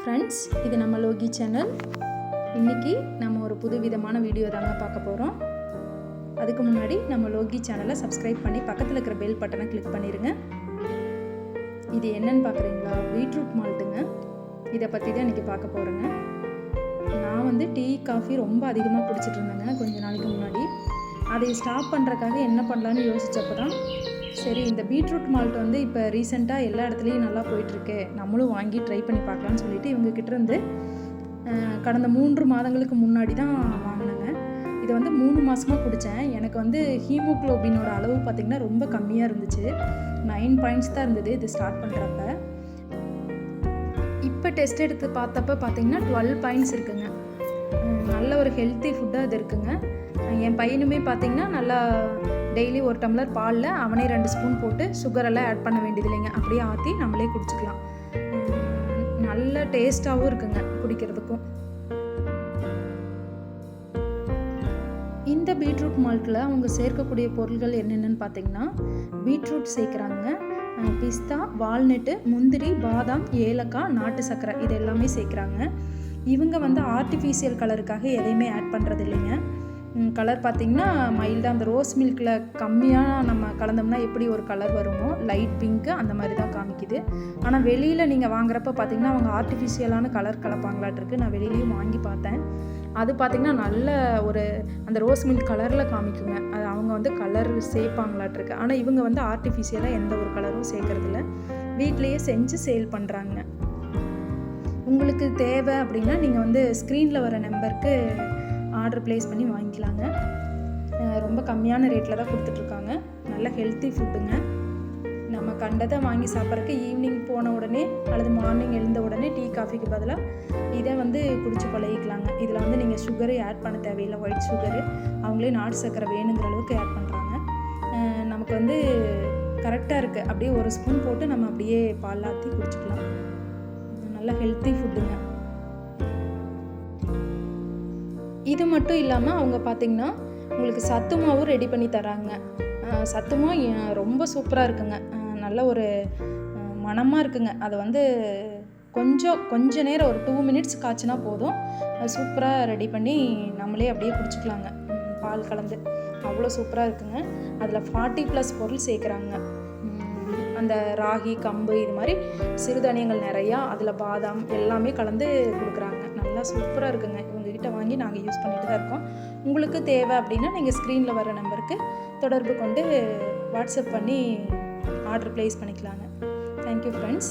Friends இது நம்ம Loki channel இன்னைக்கு நம்ம ஒரு புது விதமான வீடியோ தாங்க பார்க்க போகிறோம் அதுக்கு முன்னாடி நம்ம லோகி சேனலை சப்ஸ்கிரைப் பண்ணி பக்கத்தில் இருக்கிற பெல் பட்டனை கிளிக் பண்ணிடுங்க இது என்னன்னு பார்க்குறீங்களா? பீட்ரூட் மால்ட்டுங்க இதை பற்றி தான் இன்றைக்கி பார்க்க போகிறேங்க நான் வந்து டீ காஃபி ரொம்ப அதிகமாக குடிச்சிட்டு இருந்தேங்க கொஞ்ச நாளைக்கு முன்னாடி. அதை ஸ்டாப் பண்ணுறக்காக என்ன பண்ணலான்னு யோசிச்சப்போ தான் சரி இந்த பீட்ரூட் மால்ட் வந்து இப்போ ரீசெண்டாக எல்லா இடத்துலையும் நல்லா போயிட்டுருக்கு. நம்மளும் வாங்கி ட்ரை பண்ணி பார்க்கலான்னு சொல்லிட்டு இவங்க இருந்து கடந்த மூன்று மாதங்களுக்கு முன்னாடி தான் வாங்கினேங்க. இதை வந்து மூணு மாதமாக குடித்தேன் எனக்கு வந்து ஹீமோக்ளோபினோட அளவு பார்த்திங்கன்னா ரொம்ப கம்மியாக இருந்துச்சு. நைன் பாயிண்ட்ஸ் தான் இருந்தது இது ஸ்டார்ட் பண்ணுறப்ப இப்போ டெஸ்ட் எடுத்து பார்த்தப்ப பார்த்தீங்கன்னா டுவெல் பாயிண்ட்ஸ் இருக்குங்க. நல்ல ஒரு ஹெல்த்தி ஃபுட்டாக அது இருக்குங்க. என் பையனுமே பார்த்திங்கன்னா நல்லா டெய்லி ஒரு டம்ளர் பாலில் அவனே ரெண்டு ஸ்பூன் போட்டு சுகரெல்லாம் ஆட் பண்ண வேண்டியது இல்லைங்க. அப்படியே ஆற்றி நம்மளே குடிச்சிக்கலாம். நல்ல டேஸ்ட்டாகவும் இருக்குங்க குடிக்கிறதுக்கும். இந்த பீட்ரூட் மால்ட்டில் அவங்க சேர்க்கக்கூடிய பொருட்கள் என்னென்னு பார்த்தீங்கன்னா பீட்ரூட் சேர்க்குறாங்க. பிஸ்தா வால்நட்டு முந்திரி பாதாம் ஏலக்காய் நாட்டு சர்க்கரை இது எல்லாமே சேர்க்குறாங்க. இவங்க வந்து ஆர்டிஃபிஷியல் கலருக்காக எதையுமே ஆட் பண்ணுறது இல்லைங்க. கலர் பார்த்திங்கன்னா மைல்டாக அந்த ரோஸ் மில்கில் கம்மியாக நம்ம கலந்தோம்னா எப்படி ஒரு கலர் வருமோ லைட் பிங்க்கு அந்த மாதிரி தான் காமிக்குது. ஆனால் வெளியில் நீங்கள் வாங்குறப்ப பார்த்தீங்கன்னா அவங்க ஆர்டிஃபிஷியலான கலர் கலப்பாங்களாட்டிருக்கு. நான் வெளியிலையும் வாங்கி பார்த்தேன். அது பார்த்திங்கன்னா நல்ல ஒரு அந்த ரோஸ் மில்க் கலரில் காமிக்குங்க. அது அவங்க வந்து கலர் சேர்ப்பாங்களாட்டிருக்கு. ஆனால் இவங்க வந்து ஆர்டிஃபிஷியலாக எந்த ஒரு கலரும் சேர்க்கறதில்ல. வீட்லேயே செஞ்சு சேல் பண்ணுறாங்க உங்களுக்கு தேவை அப்படின்னா நீங்கள் வந்து ஸ்க்ரீனில் வர நம்பருக்கு ஆர்டர் ப்ளேஸ் பண்ணி வாங்கிக்கலாங்க. ரொம்ப கம்மியான ரேட்டில் தான் கொடுத்துட்ருக்காங்க. நல்ல ஹெல்த்தி ஃபுட்டுங்க. நம்ம கண்டதை வாங்கி சாப்பிட்றதுக்கு ஈவினிங் போன உடனே அல்லது மார்னிங் எழுந்த உடனே டீ காஃபிக்கு பதிலாக இதை வந்து குடிச்சு பழகிக்கலாங்க. இதில் வந்து நீங்கள் சுகரு ஆட் பண்ண தேவையில்லை. ஒயிட் சுகரு அவங்களே நாட்டு சர்க்கரை வேணுங்கிற அளவுக்கு ஆட் பண்ணுறாங்க நமக்கு வந்து கரெக்டாக இருக்குது அப்படியே ஒரு ஸ்பூன் போட்டு நம்ம அப்படியே பால் ஆற்றி குடிச்சிக்கலாம். நல்ல ஹெல்த்தி ஃபுட்டுங்க இது மட்டும் இல்லாமல் அவங்க பார்த்திங்கன்னா உங்களுக்கு சத்து மாவும் ரெடி பண்ணி தராங்க. அஹ் சத்து மாவு ரொம்ப சூப்பராக இருக்குங்க. நல்ல ஒரு மனமாக இருக்குங்க. அதை வந்து கொஞ்சம் கொஞ்ச நேரம் ஒரு டூ மினிட்ஸ் காய்ச்சினா போதும். சூப்பராக ரெடி பண்ணி நம்மளே அப்படியே குடிச்சிக்கலாங்க. பால் கலந்து. அவ்வளோ சூப்பராக இருக்குங்க. அதில் ஃபார்ட்டி ப்ளஸ் பொருள் சேர்க்குறாங்க. அந்த ராகி கம்பு இது மாதிரி சிறுதானியங்கள் நிறையா அதில் பாதாம் எல்லாமே கலந்து கொடுக்குறாங்க. நல்லா சூப்பராக இருக்குங்க. இவங்ககிட்ட வாங்கி நாங்கள் யூஸ் பண்ணிட்டு தான் இருக்கோம். உங்களுக்கு தேவை அப்படின்னா நீங்கள் ஸ்க்ரீனில் வர நம்பருக்கு தொடர்பு கொண்டு வாட்ஸ்அப் பண்ணி ஆர்டர் ப்ளேஸ் பண்ணிக்கலாங்க. Thank you friends